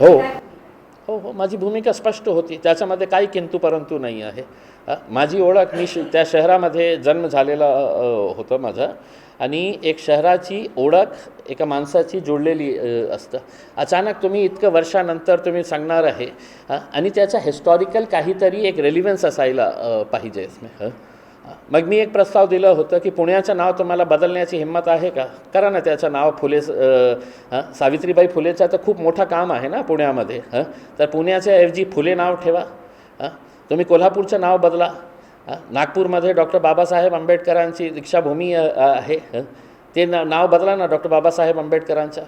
हो. हो हो. माझी भूमिका स्पष्ट होती. त्याच्यामध्ये काही किंतु परंतु नाही आहे. माझी ओळख मी श त्या शहरामध्ये जन्म झालेला होतं माझा. आणि एक शहराची ओळख एका माणसाची जोडलेली असतं. अचानक तुम्ही इतकं वर्षानंतर तुम्ही सांगणार आहे. आणि त्याचा हिस्टॉरिकल काहीतरी एक रेलिव्हन्स असायला पाहिजे हं. मग मी एक प्रस्ताव दिलं होतं की पुण्याचं नाव तुम्हाला बदलण्याची हिंमत आहे का? करा ना त्याचं नाव फुले सावित्रीबाई फुलेचं तर खूप मोठं काम आहे ना पुण्यामध्ये हं तर पुण्याच्या ऐवजी फुले नाव ठेवा हां तुम्ही कोल्हापूरचं नाव बदला नागपूरमध्ये डॉक्टर बाबासाहेब आंबेडकरांची दीक्षाभूमी आहे हं ते ना नाव बदला ना डॉक्टर बाबासाहेब आंबेडकरांचं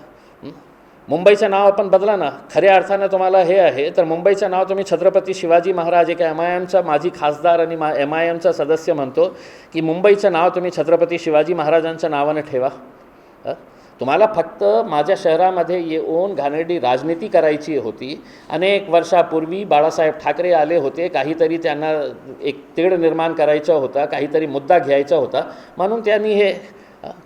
मुंबईचं नाव आपण बदला ना. खऱ्या अर्थानं तुम्हाला हे आहे तर मुंबईचं नाव तुम्ही छत्रपती शिवाजी महाराज एका एम आय एमचा माजी खासदार आणि मा एम आय एमचा सदस्य म्हणतो की मुंबईचं नाव तुम्ही छत्रपती शिवाजी महाराजांच्या नावानं ठेवा. तुम्हाला फक्त माझ्या शहरामध्ये येऊन घाणेरडी राजनीती करायची होती. अनेक वर्षापूर्वी बाळासाहेब ठाकरे आले होते काहीतरी त्यांना एक तेढ निर्माण करायचा होता काहीतरी मुद्दा घ्यायचा होता. म्हणून त्यांनी हे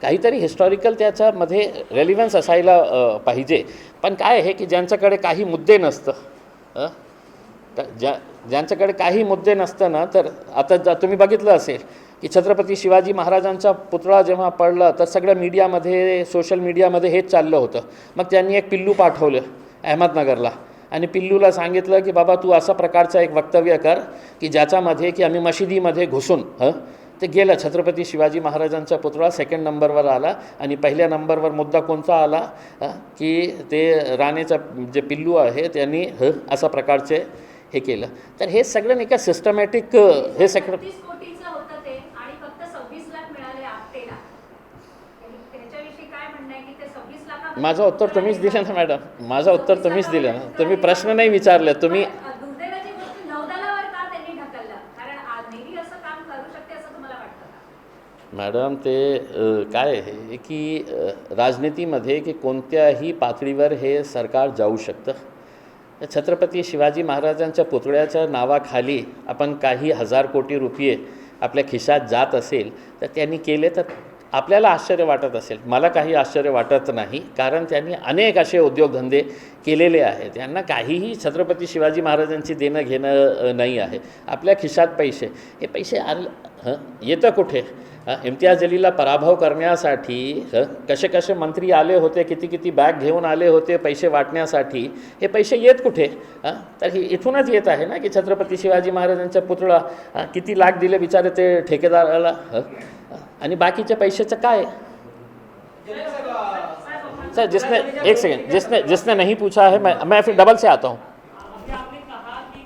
काहीतरी हिस्टॉरिकल त्याच्यामध्ये रेलिव्हन्स असायला पाहिजे. पण काय आहे की ज्यांच्याकडे काही मुद्दे नसतं ज्या ज्यांच्याकडे काही मुद्दे नसतं ना तर आता जा तुम्ही बघितलं असेल की छत्रपती शिवाजी महाराजांचा पुतळा जेव्हा पडला तर सगळ्या मीडियामध्ये सोशल मीडियामध्ये हेच चाललं होतं. मग त्यांनी एक पिल्लू पाठवलं अहमदनगरला आणि पिल्लूला सांगितलं की बाबा तू असा प्रकारचं एक वक्तव्य कर की ज्याच्यामध्ये की आम्ही मशिदीमध्ये घुसून हं ते गेलं. छत्रपती शिवाजी महाराजांचा पुतळा सेकंड नंबरवर आला आणि पहिल्या नंबरवर मुद्दा कोणता आला? की ते राणेचा जे पिल्लू आहे त्यांनी ह अशा प्रकारचे हे केलं. तर हे सगळं नाही का सिस्टमॅटिक हे सगळं माझं उत्तर तुम्हीच दिलं ना मॅडम. माझं उत्तर तुम्हीच दिलं ना. तुम्ही प्रश्न नाही विचारले. तुम्ही दुर्दैवाची गोष्ट नौदलावर का त्यांनी ढकललं कारण आज नेव्ही असं काम करू शकते असं तुम्हाला वाटतं का मॅडम ते काय आहे की राजनीतीमध्ये की कोणत्याही पातळीवर हे सरकार जाऊ शकतं? छत्रपती शिवाजी महाराजांच्या पुतळ्याच्या नावाखाली आपण काही हजार कोटी रुपये आपल्या खिशात जात असेल तर त्यांनी केले तर आपल्याला आश्चर्य वाटत असेल. मला काही आश्चर्य वाटत नाही. कारण त्यांनी अनेक असे उद्योगधंदे केलेले आहेत. यांना काहीही छत्रपती शिवाजी महाराजांची देणं घेणं नाही आहे. आपल्या खिशात पैसे. हे पैसे आल हं? येतं कुठे? इम्तियाज अलीला पराभव करण्यासाठी हं, कसे कसे मंत्री आले होते किती किती बॅग घेऊन आले होते पैसे वाटण्यासाठी हे पैसे येत कुठे? तर हे इथूनच येत आहे ना की छत्रपती शिवाजी महाराजांचा पुतळा किती लाख दिले बिचारे ते ठेकेदाराला? हं? आणि बाकीच्या पैशाचं काय? सर जिसने एक सेकंड जिसने जिसने नहीं पूछा है मैं मैं फिर डबल से आता हूँ।